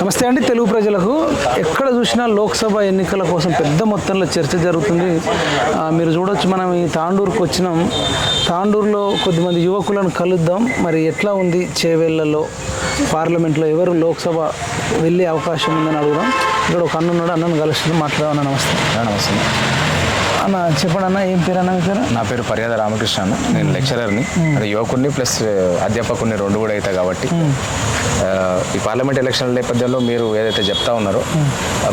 నమస్తే అండి తెలుగు ప్రజలకు. ఎక్కడ చూసినా లోక్సభ ఎన్నికల కోసం పెద్ద మొత్తంలో చర్చ జరుగుతుంది. మీరు చూడొచ్చు మనం ఈ తాండూరుకు వచ్చినాం. తాండూరులో కొద్దిమంది యువకులను కలుద్దాం. మరి ఎట్లా ఉంది చేవేళ్ళలో? పార్లమెంట్లో ఎవరు లోక్సభ వెళ్ళే అవకాశం ఉందని అడుగుదాం. ఇక్కడ ఒక అన్న ఉన్నాడు అన్నను కలుస్తుంది మాట్లాడమన్నా నమస్తే. నమస్తే. అన్న చెప్పండి అన్న ఏం పేరు అన్న పేరు? నా పేరు పర్యాద రామకృష్ణ అన్న. నేను లెక్చరర్ని. అది యువకుడిని ప్లస్ అధ్యాపకుడిని రెండు కూడా అవుతా కాబట్టి. ఈ పార్లమెంట్ ఎలక్షన్ నేపథ్యంలో మీరు ఏదైతే చెప్తా ఉన్నారో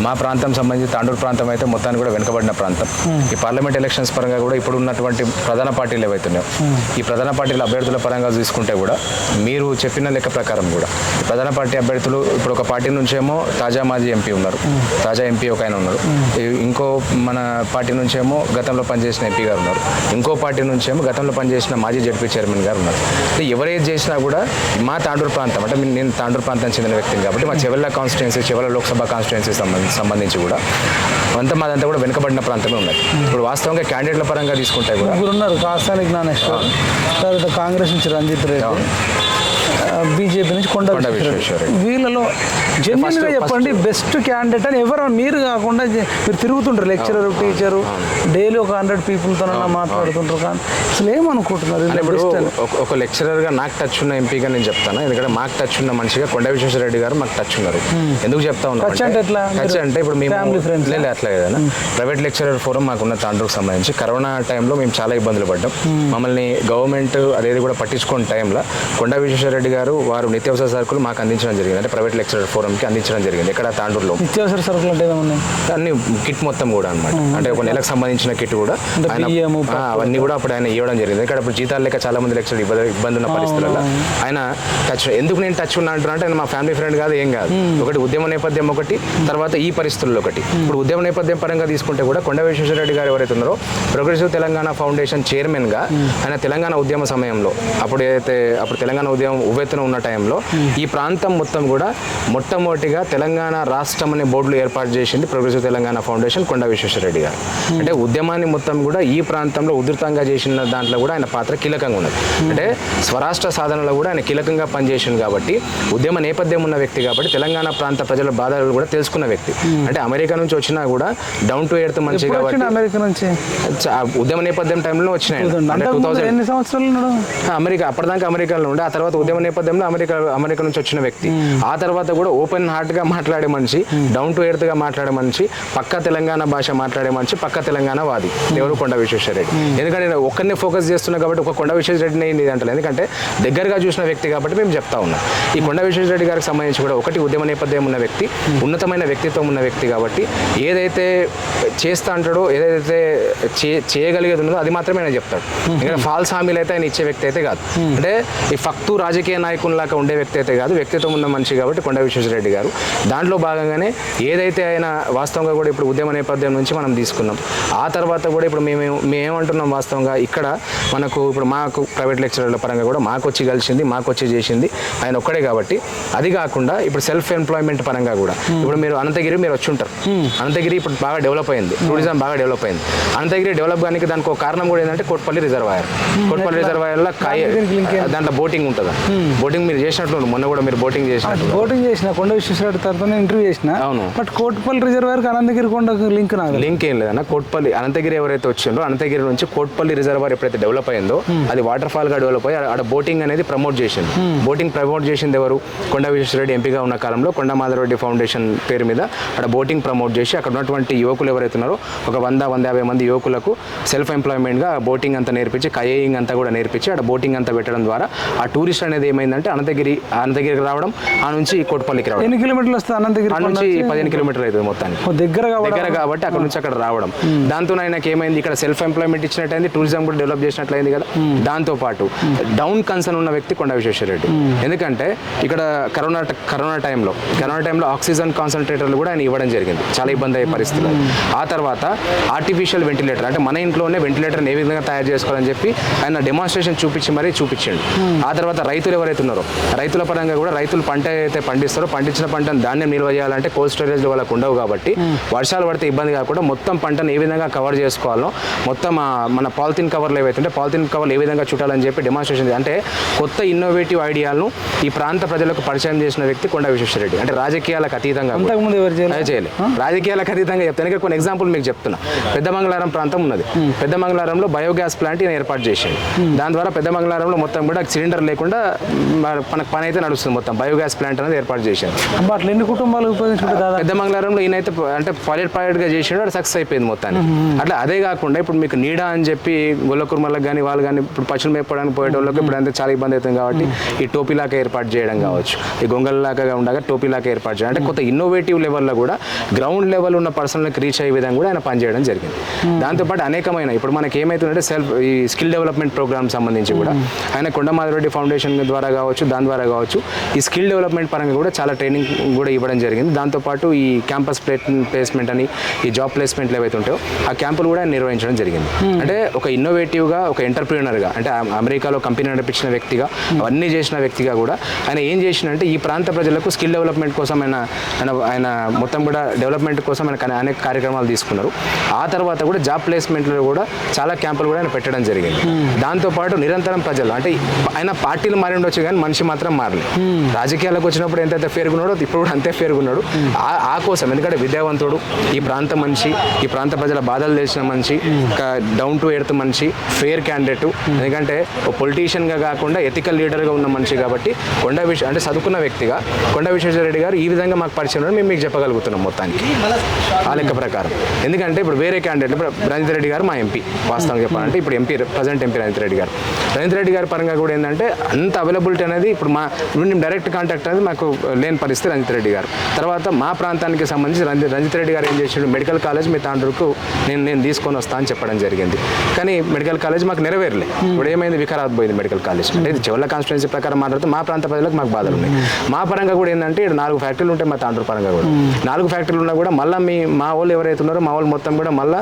మా ప్రాంతం సంబంధించి తాండూరు ప్రాంతం అయితే మొత్తాన్ని కూడా వెనుకబడిన ప్రాంతం. ఈ పార్లమెంట్ ఎలక్షన్స్ పరంగా కూడా ఇప్పుడు ఉన్నటువంటి ప్రధాన పార్టీలు ఏవైతున్నాయో ఈ ప్రధాన పార్టీల అభ్యర్థుల పరంగా చూసుకుంటే కూడా మీరు చెప్పిన లెక్క ప్రకారం కూడా ప్రధాన పార్టీ అభ్యర్థులు ఇప్పుడు ఒక పార్టీ నుంచేమో తాజా మాజీ ఎంపీ ఉన్నారు. తాజా ఎంపీ ఒక ఆయన ఉన్నారు. ఇంకో మన పార్టీ నుంచేమో గతంలో పనిచేసిన ఎంపీ గారు ఉన్నారు. ఇంకో పార్టీ నుంచేమో గతంలో పనిచేసిన మాజీ జడ్పీ చైర్మన్ గారు ఉన్నారు. అంటే ఎవరేది చేసినా కూడా మా తాండూరు ప్రాంతం అంటే నేను తాండూరు ప్రాంతం చెందిన వ్యక్తిని కాబట్టి మా చెవెళ్ళ కాన్స్టిట్యున్సీ చెవెళ్ళ లోక్సభ కాన్స్టిట్యున్సీ సంబంధించి కూడా అంతా మాదంతా కూడా వెనుకబడిన ప్రాంతమే ఉన్నది. ఇప్పుడు వాస్తవంగా క్యాండిడేట్ల పరంగా తీసుకుంటే కూడా ఉన్నారు. కాసాని జ్ఞానేశ్వర్ తర్వాత కాంగ్రెస్ నుంచి రంజిత్ రెడ్డి. బీజేపీ నుంచి కొండ. వీళ్ళలో జెన్యున్గా first- చెప్పండి బెస్ట్ క్యాండిడేట్ అని ఎవరు మీరు కాకుండా మీరు తిరుగుతుంటారు లెక్చరర్ టీచరు డైలీ ఒక హండ్రెడ్ పీపుల్తో మాట్లాడుతుంటారు కానీ అసలు ఏమనుకుంటున్నారు ఒక- ఒక లెక్చరర్గా నాకు టచ్ ఉన్న ఎంపీగా నేను చెప్తాను? ఎందుకంటే మాకు టచ్ ఉన్న మనిషిగా కొండ విశ్వేశ్వరరెడ్డి గారు మాకు టచ్ ఉన్నారు. ఎందుకు చెప్తా ఉన్నాం Touch అంటే? టచ్ ఇప్పుడు మేము? లేదు అట్లా కదా ప్రైవేట్ లెక్చరర్ ఫోరం మాకున్న తాండ్రుకు సంబంధించి కరోనా టైంలో మేము చాలా ఇబ్బందులు పడ్డాం. మమ్మల్ని గవర్నమెంట్ అదేది కూడా పట్టించుకున్న టైంలో కొండ విశ్వేశ్వరరెడ్డి గారు వారు నిత్యావసర సరుకులు మాకు అందించడం జరిగింది. అంటే ప్రైవేట్ లెక్చరర్ ఫోరంకి అందించడం జరిగింది. ఇక్కడ తాండూరులో. నిత్యావసర సరుకులు అంటే ఏమన్నా అన్ని కిట్ మొత్తం కూడా అనమాట అంటే ఒక నెలకు సంబంధించిన కిట్ కూడా. ఆయన- అవన్నీ కూడా అప్పుడు ఆయన ఇవ్వడం జరిగింది. ఇక్కడ ఇప్పుడు జీతాలు లేక చాలా మంది లెక్చర్ ఇబ్బంది ఇబ్బంది ఉన్న పరిస్థితులలో ఆయన టచ్ ఎందుకు నేను టచ్ ఉన్నా అంటున్నా అంటే మా ఫ్యామిలీ ఫ్రెండ్ కాదు ఏం కాదు. ఒకటి ఉద్యమ నేపథ్యం ఒకటి తర్వాత ఈ పరిస్థితుల్లో ఒకటి. ఇప్పుడు ఉద్యమ నేపథ్యం పరంగా తీసుకుంటే కూడా కొండ విశ్వేశ్వరరెడ్డి గారు ఎవరైతే ఉన్నారో ప్రోగ్రెసివ్ తెలంగాణ ఫౌండేషన్ చైర్మన్గా ఆయన తెలంగాణ ఉద్యమ సమయంలో అప్పుడు ఏదైతే అప్పుడు తెలంగాణ ఉద్యమం ఉవ్వెత్తున ఉన్న టైంలో ఈ ప్రాంతం మొత్తం కూడా మొట్టమొదటిగా తెలంగాణ రాష్ట్రం అనే బోర్డులు ఏర్పాటు చేసింది ప్రోగ్రెసివ్ తెలంగాణ ఫౌండేషన్ కొండ విశ్వేశ్వరరెడ్డి గారు. అంటే ఉద్యమాన్ని మొత్తం కూడా ఈ ప్రాంతంలో ఉధృతంగా చేసిన దాంట్లో కూడా ఆయన పాత్ర కీలకంగా ఉన్నది. అంటే స్వరాష్ట్ర సాధనలో కూడా ఆయన కీలకంగా పనిచేసింది కాబట్టి ఉద్యమ నేపథ్యం ఉన్న వ్యక్తి కాబట్టి తెలంగాణ ప్రాంత ప్రజల బాధలు కూడా తెలుసుకున్న వ్యక్తి. అంటే అమెరికా నుంచి వచ్చినా కూడా డౌన్ టు ఎర్త్ మంచి కాబట్టి అమెరికా నుంచి? ఉద్యమ నేపథ్యం టైంలో వచ్చినాయి అమెరికా అప్పటిదాకా అమెరికాలో ఉండే ఆ తర్వాత ఉద్యమ నేపథ్యంలో అమెరికా అమెరికా నుంచి వచ్చిన వ్యక్తి. ఆ తర్వాత కూడా ఓపెన్ హార్ట్గా మాట్లాడే మనిషి డౌన్ టు ఎర్త్గా మాట్లాడే మనిషి పక్క తెలంగాణ భాష మాట్లాడే మనిషి పక్క తెలంగాణ వాది. ఎవరు కొండ విశ్వేశ్వరరెడ్డి? ఎందుకంటే నేను ఒక్కరినే ఫోకస్ చేస్తున్నా కాబట్టి ఒక కొండ విశ్వేశ్వరరెడ్డిని ఇది అంటలేదు. ఎందుకంటే దగ్గరగా చూసిన వ్యక్తి కాబట్టి మేము చెప్తా ఉన్నాం. ఈ కొండ విశ్వేశ్వరరెడ్డి గారికి సంబంధించి కూడా ఒకటి ఉద్యమ నేపథ్యం ఉన్న వ్యక్తి ఉన్నతమైన వ్యక్తిత్వం ఉన్న వ్యక్తి కాబట్టి ఏదైతే చేస్తా అంటాడో ఏదైతే చే- చేయగలిగేది ఉన్నదో అది మాత్రమే ఆయన చెప్తాడు. ఇంకా ఫాల్స్ హామీలు అయితే ఆయన ఇచ్చే వ్యక్తి అయితే కాదు. అంటే ఈ ఫక్తు రాజకీయ నాయకునిలాగా ఉండే వ్యక్తి అయితే కాదు వ్యక్తిత్వం ఉన్న మనిషి కాబట్టి కొండ విశ్వేశ్వరరెడ్డి గారు. దాంట్లో భాగంగానే ఏదైతే ఆయన వాస్తవంగా కూడా ఇప్పుడు ఉద్యమ నేపథ్యం నుంచి మనం తీసుకున్నాం ఆ తర్వాత కూడా ఇప్పుడు మేము మేమేమంటున్నాం వాస్తవంగా ఇక్కడ మనకు ఇప్పుడు మాకు ప్రైవేట్ లెక్చరర్ల పరంగా కూడా మాకు వచ్చి కలిసింది మాకు వచ్చి చేసింది ఆయన ఒక్కడే కాబట్టి. అది కాకుండా ఇప్పుడు సెల్ఫ్ ఎంప్లాయ్మెంట్ పరంగా కూడా ఇప్పుడు మీరు అనంతగిరి మీరు వచ్చి ఉంటారు. అనంతగిరి ఇప్పుడు బాగా డెవలప్ అయింది టూరిజం బాగా డెవలప్ అయింది. అనంతగిరి డెవలప్ కానీ దానికి ఒక కారణం కూడా ఏంటంటే కోట్పల్లి రిజర్వాయర్. కోట్పల్లి రిజర్వాయర్లో కాయ దీనికి link ఏంటి? దాంట్లో బోటింగ్ ఉంటుందా. బోటింగ్ మీరు చేసినట్లు మొన్న కూడా మీరు బోటింగ్ చేసినట్లు బోటింగ్ చేసిన కొండ విశ్వేశ్వరరెడ్డి తర్వాత ఇంటర్వ్యూ చేసిన అవును. బట్ కోటిపల్లి రిజర్వాయర్ అనంతగిరి కొండకు లింక్ నాకు లింక్ ఏం లేదన్న. కోట్పల్లి అనంతగిరి ఎవరైతే వచ్చిందో అనంతగిరి నుంచి కోట్పల్లి రిజర్వాయర్ ఎప్పుడైతే డెవలప్ అయిందో అది వాటర్ ఫాల్గా డెవలప్ అయ్యి ఆడ బోటింగ్ అనేది ప్రమోట్ చేసింది బోటింగ్ ప్రమోట్ చేసింది ఎవరు? కొండ విశ్వేశ్వరరెడ్డి ఎంపీగా ఉన్న కాలంలో కొండ మాధవరెడ్డి ఫౌండేషన్ పేరు మీద అక్కడ బోటింగ్ ప్రమోట్ చేసి అక్కడ ఉన్నటువంటి యువకులు ఎవరైతే ఉన్నారో ఒక వంద వంద యాభై మంది యువకులకు సెల్ఫ్ ఎంప్లాయ్మెంట్గా బోటింగ్ అంతా నేర్పించి కయేయింగ్ అంతా కూడా నేర్పించి అక్కడ బోటింగ్ అంతా పెట్టడం ద్వారా ఆ టూరిస్ట్ అనేది ఏమైందంటే అనంతగిరి అనంతగిరికి రావడం ఆ నుంచి కోట్పల్లికి రావడం. ఎన్ని కిలోమీటర్లు వస్తుంది అనంతగిరి ఆ నుంచి? పదిహేను కిలోమీటర్లు అవుతుంది మొత్తానికి. దగ్గర దగ్గర కాబట్టి అక్కడ నుంచి అక్కడ రావడం. దాంతో ఆయనకి ఏమైంది? ఇక్కడ సెల్ఫ్ ఎంప్లాయ్మెంట్ ఇచ్చినట్టయింది టూరిజం కూడా డెవలప్ చేసినట్లయింది కదా. దాంతో పాటు డౌన్ కన్సర్న్ ఉన్న వ్యక్తి కొండ విశ్వేశ్వరరెడ్డి. ఎందుకంటే ఇక్కడ కరోనా కరోనా టైంలో కరోనా టైంలో ఆక్సిజన్ కాన్సన్ట్రేటర్లు కూడా ఆయన ఇవ్వడం జరిగింది. చాలా ఇబ్బంది అయ్యే పరిస్థితులు. ఆ తర్వాత ఆర్టిఫిషియల్ వెంటిలేటర్ అంటే మన ఇంట్లోనే వెంటిలేటర్ని ఏ విధంగా తయారు చేసుకోవాలని చెప్పి ఆయన డెమాన్స్ట్రేషన్ చూపించి మరీ చూపించండి. ఆ తర్వాత రైతులు ఎవరైతే ఉన్నారో రైతుల పరంగా కూడా రైతులు పంట అయితే పండిస్తారో పండించిన పంటను ధాన్యం నిల్వ చేయాలంటే కోల్డ్ స్టోరేజ్లు వాళ్ళకు ఉండవు కాబట్టి వర్షాలు పడితే ఇబ్బంది కాకుండా మొత్తం పంటను ఏ విధంగా కవర్ చేసుకోవాలో మొత్తం మన పాలిథిన్ కవర్లు ఏవైతుంటే పాలిథిన్ కవర్లు ఏ విధంగా చుట్టాలని చెప్పి డెమాన్స్ట్రేషన్ అంటే కొత్త ఇన్నోవేటివ్ ఐడియాలను ఈ ప్రాంత ప్రజలకు పరిచయం చేసిన వ్యక్తి కొండ విశ్వేశ్వరరెడ్డి. అంటే రాజకీయాలకు అతీతంగా చేయలేదు? చేయలే రాజకీయాలకు అతీతంగా చెప్తాను. కొన్ని ఎగ్జాంపుల్ మీకు చెప్తున్నా. పెద్ద మంగళారం ప్రాంతం ఉన్నది. పెద్ద మంగళారంలో బయోగ్యాస్ ప్లాంట్ ఏర్పాటు చేసింది. దాని ద్వారా పెద్ద మంగళారంలో మొత్తం కూడా సిలిండర్ లేకుండా మనకు పని అయితే నడుస్తుంది మొత్తం. బయోగ్యాస్ ప్లాంట్ అనేది ఏర్పాటు చేశారు. అట్లా ఎన్ని కుటుంబాలు పెద్ద మంగళారంలో ఈయన అయితే అంటే పైలట్ పైలట్గా చేసిండు అది సక్సెస్ అయిపోయింది మొత్తానికి. అట్లా అదే కాకుండా ఇప్పుడు మీకు నీడా అని చెప్పి గొల్లకుర్మలకు కానీ వాళ్ళు కానీ ఇప్పుడు పశువులు మేపడానికి పోయే వాళ్ళకి ఇప్పుడు అంతా చాలా ఇబ్బంది అవుతుంది కాబట్టి ఈ టోపీలాగా ఏర్పాటు చేయడం కావచ్చు. ఈ గొంగల్లాగా ఉండగా టోపీలాగా ఏర్పాటు చేయడం. అంటే కొత్త ఇన్నోవేటివ్ లెవెల్లో కూడా గ్రౌండ్ లెవెల్ ఉన్న పర్సన్లకు రీచ్ అయ్యే విధంగా కూడా ఆయన పనిచేయడం జరిగింది. దాంతోపాటు అనేకమైన ఇప్పుడు మనకి ఏమైతుందంటే సెల్ఫ్ ఈ స్కిల్ డెవలప్మెంట్ ప్రోగ్రామ్ సంబంధించి కూడా ఆయన కొండమాధవరెడ్డి ఫౌండేషన్ ద్వారా కావచ్చు దాని ద్వారా కావచ్చు ఈ స్కిల్ డెవలప్మెంట్ పరంగా కూడా చాలా ట్రైనింగ్ కూడా ఇవ్వడం జరిగింది. దాంతోపాటు ఈ క్యాంపస్ ప్లేస్మెంట్ అని ఈ జాబ్ ప్లేస్మెంట్లు ఏవైతే ఉంటాయో ఆ క్యాంపులు కూడా ఆయన నిర్వహించడం జరిగింది. అంటే ఒక ఇన్నోవేటివ్గా ఒక ఎంటర్ప్రీనర్గా అంటే అమెరికాలో కంపెనీ నడిపించిన వ్యక్తిగా అవన్నీ చేసిన వ్యక్తిగా కూడా ఆయన ఏం చేసినంటే ఈ ప్రాంత ప్రజలకు స్కిల్ డెవలప్మెంట్ కోసం ఆయన ఆయన ఆయన మొత్తం కూడా డెవలప్మెంట్ కోసం ఆయన అనేక కార్యక్రమాలు తీసుకున్నారు. ఆ తర్వాత కూడా జాబ్ ప్లేస్మెంట్లో కూడా చాలా క్యాంపులు కూడా ఆయన పెట్టడం జరిగింది. దాంతోపాటు నిరంతరం ప్రజలు అంటే ఆయన పార్టీలు మారి ఉండొచ్చు కానీ మనిషి మాత్రం మారలేదు రాజకీయాలకు వచ్చినప్పుడు ఎంతైతే పేరుగున్నాడో ఇప్పుడు కూడా అంతే పేరుగున్నాడు ఆ కోసం ఎందుకంటే విద్యావంతుడు ఈ ప్రాంత మనిషి ఈ ప్రాంత ప్రజల బాధలు తెలిసిన మనిషి డౌన్ టు ఎర్త్ మనిషి ఫేర్ క్యాండిడేట్. ఎందుకంటే ఒక పొలిటీషియన్గా కాకుండా ఎథికల్ లీడర్గా ఉన్న మనిషి కాబట్టి కొండ విశ్వ అంటే చదువుకున్న వ్యక్తిగా కొండ విశ్వేశ్వరరెడ్డి గారు ఈ విధంగా మాకు పరిచయం మేము మీకు చెప్పగలుగుతున్నాం మొత్తానికి. ఆ లెక్క ప్రకారం. ఎందుకంటే ఇప్పుడు వేరే క్యాండిడేట్ ఇప్పుడు రంజిత్ రెడ్డి గారు మా ఎంపీ వాస్తవంగా చెప్పాలంటే ఇప్పుడు MP present MP Ranjith Reddy గారు. రంజిత్ రెడ్డి గారి పరంగా కూడా ఏంటంటే అంత అవైలబిలిటీ అనేది ఇప్పుడు మా ఇప్పుడు డైరెక్ట్ కాంటాక్ట్ అనేది మాకు లేని పరిస్థితి రంజిత్ రెడ్డి గారు. తర్వాత మా ప్రాంతానికి సంబంధించి రంజిత్ రంజిత్ రెడ్డి గారు ఏం చేసాడు మెడికల్ కాలేజ్ మీ తాండ్రుకు నేను నేను తీసుకొని వస్తా అని చెప్పడం జరిగింది. కానీ మెడికల్ కాలేజ్ మాకు నెరవేరలే. ఇప్పుడు ఏమైంది? వికారాబాద్ పోయింది మెడికల్ కాలేజ్. అంటే ఇది చెవుల కాన్స్టిట్యున్సీ ప్రకారం మాట్లాడితే మా ప్రాంత ప్రజలకు మాకు బాధలు ఉన్నాయి. మా పరంగా కూడా ఏంటంటే ఇక్కడ నాలుగు ఫ్యాక్టరీలు ఉంటాయి మా తాండ్రు పరంగా కూడా. నాలుగు ఫ్యాక్టరీలు ఉన్నా కూడా మళ్ళీ మీ మా వాళ్ళు ఎవరైతే ఉన్నారో మా వాళ్ళు మొత్తం కూడా మళ్ళీ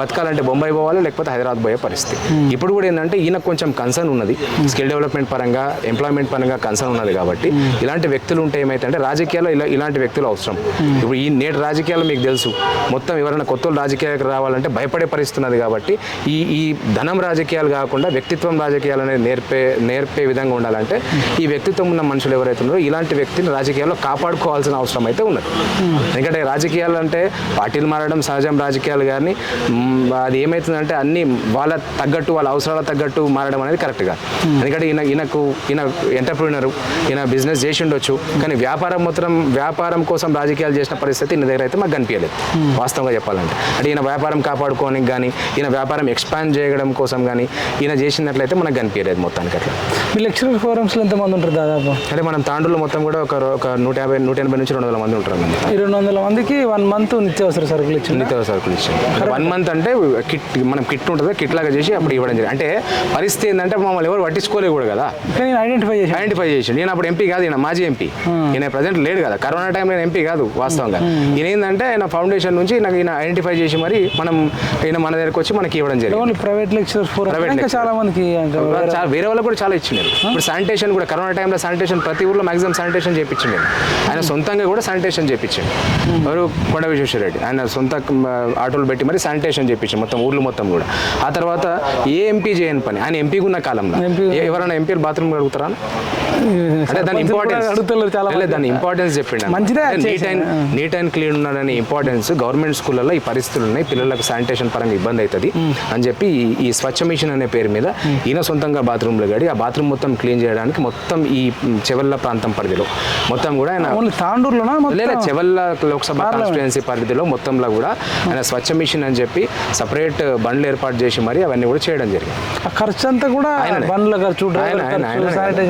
బతకాలంటే బొంబాయి పోవాలి లేకపోతే హైదరాబాద్ పోయే పరిస్థితి. ఇప్పుడు కూడా ఏంటంటే ఈయన కొంచెం కన్సర్న్ ఉన్నది. స్కిల్ డెవలప్మెంట్ పరంగా ఎంప్లాయ్మెంట్ పరంగా కన్సర్న్ ఉన్నది కాబట్టి ఇలాంటి వ్యక్తులు ఉంటే ఏమైతే అంటే రాజకీయాల్లో ఇలా ఇలాంటి వ్యక్తులు అవసరం. ఇప్పుడు ఈ నేటి రాజకీయాలు మీకు తెలుసు. మొత్తం ఎవరైనా కొత్త రాజకీయాలకు రావాలంటే భయపడే పరిస్థితి ఉన్నది కాబట్టి ఈ ఈ ధనం రాజకీయాలు కాకుండా వ్యక్తిత్వం రాజకీయాలు అనేది నేర్పే నేర్పే విధంగా ఉండాలంటే ఈ వ్యక్తిత్వం ఉన్న మనుషులు ఎవరైతే ఉన్నారో ఇలాంటి వ్యక్తిని రాజకీయాల్లో కాపాడుకోవాల్సిన అవసరం అయితే ఉన్నది. ఎందుకంటే రాజకీయాలు అంటే పార్టీలు మారడం సహజం రాజకీయాలు కానీ అది ఏమవుతుందంటే అన్ని వాళ్ళ తగ్గట్టు వాళ్ళ అవసరాల తగ్గట్టు మారడం అనేది కరెక్ట్ కాదు. ఎందుకంటే ఈయన ఈయనకు ఈయన ఎంటర్ప్రీనర్ ఈయన బిజినెస్ చేసి ఉండొచ్చు కానీ వ్యాపారం మొత్తం వ్యాపారం కోసం రాజకీయాలు చేసిన పరిస్థితి ఈయన దగ్గర అయితే మాకు కనిపించలేదు వాస్తవంగా చెప్పాలంటే. అంటే ఈయన వ్యాపారం కాపాడుకోవడానికి కానీ ఈయన వ్యాపారం ఎక్స్పాండ్ చేయడం కోసం కానీ ఈయన చేసినట్లయితే మనకు కనిపించలేదు మొత్తానికి అట్లా. మీ లెక్చరర్ ఫోరమ్స్లో ఎంతమంది ఉంటారు దాదాపు? అంటే మనం తాండూరులో మొత్తం కూడా ఒక ఒక నూట యాభై నూట ఎనభై నుంచి రెండు వందల మంది ఉంటారు ఈ రెండు వందల మందికి వన్ మంత్ నిత్యావసర సరుకులు ఇచ్చింది నిత్యావసర సరుకులు ఇచ్చింది వన్ మంత్ అంటే కిట్ మనం కిట్ ఉంటుంది కిట్ లాగా చేసి అప్పుడు ఇవ్వడం జరిగింది. అంటే పరిస్థితి ఏంటంటే మమ్మల్ని ఎవరు పట్టించుకోలేదు కూడా కదా. కానీ ఐడెంటిఫై చేశాను ఐడెంటిఫై చేసి నేను అప్పుడు ఎంపీ కాదు ఈయన మాజీ ఎంపీ ఈయన ప్రజెంట్ లేడు కదా. కరోనా టైంలో ఎంపీ కాదు వాస్తవంగా. ఈయన ఏంటంటే ఆయన ఫౌండేషన్ నుంచి నాకు ఈయన ఐడెంటిఫై చేసి మరి మనం ఈయన మన దగ్గరకు వచ్చి మనకి ఇవ్వడం జరిగింది. Private lecturers. చాలా మందికి వేరే- చాలా వేరే వాళ్ళకి కూడా చాలా ఇచ్చిండు ఇప్పుడు శానిటేషన్ కూడా కరోనా టైంలో శానిటేషన్ ప్రతి ఊర్లో మాక్సిమం శానిటేషన్ చేయించిండు ఆయన సొంతంగా కూడా శానిటేషన్ చేయించిండు ఎవరు? కొండ విశ్వేశ్వరరెడ్డి ఆయన సొంత ఆటోలు పెట్టి మరి శానిటేషన్ చేయించిండు మొత్తం ఊర్లు మొత్తం కూడా. ఆ తర్వాత ఏ ఎంపీ చేయని పని? ఆయన ఎంపీగా ఉన్న కాలంలో. ఎవరైనా ఎంపీలు బాత్రూమ్ అడుగుతారా అంటే దాని ఇంపార్టెన్స్ అడుగుతున్నారు చాలా. దాని ఇంపార్టెన్స్ చెప్పిండు ఆయన. మంచిదే neat. And neat and clean ఉన్నాడని ఇంపార్టెన్స్ గవర్నమెంట్ స్కూళ్ళలో ఈ పరిస్థితులు ఉన్నాయి. పిల్లలకు శానిటేషన్ పరంగా ఇబ్బంది అవుతుంది. అని చెప్పి ఈ- స్వచ్ఛ మిషన్ అనే పేరు మీద ఈయన సొంతంగా బాత్రూమ్లు గడి ఆ బాత్రూమ్ మొత్తం క్లీన్ చేయడానికి మొత్తం ఈ చెవెల్ల ప్రాంతం పరిధిలో మొత్తం కూడా ఆయన లేదా చెవెల్ల లోక్సభ కాన్స్టిట్యుయెన్సీ పరిధిలో మొత్తంలో కూడా ఆయన స్వచ్ఛ మిషన్ అని చెప్పి సపరేట్ బండ్లు ఏర్పాటు చేసి మరి అవన్నీ కూడా చేయడం జరిగింది. ఆ ఖర్చు అంతా కూడా ఆయననే. బండ్ల ఖర్చు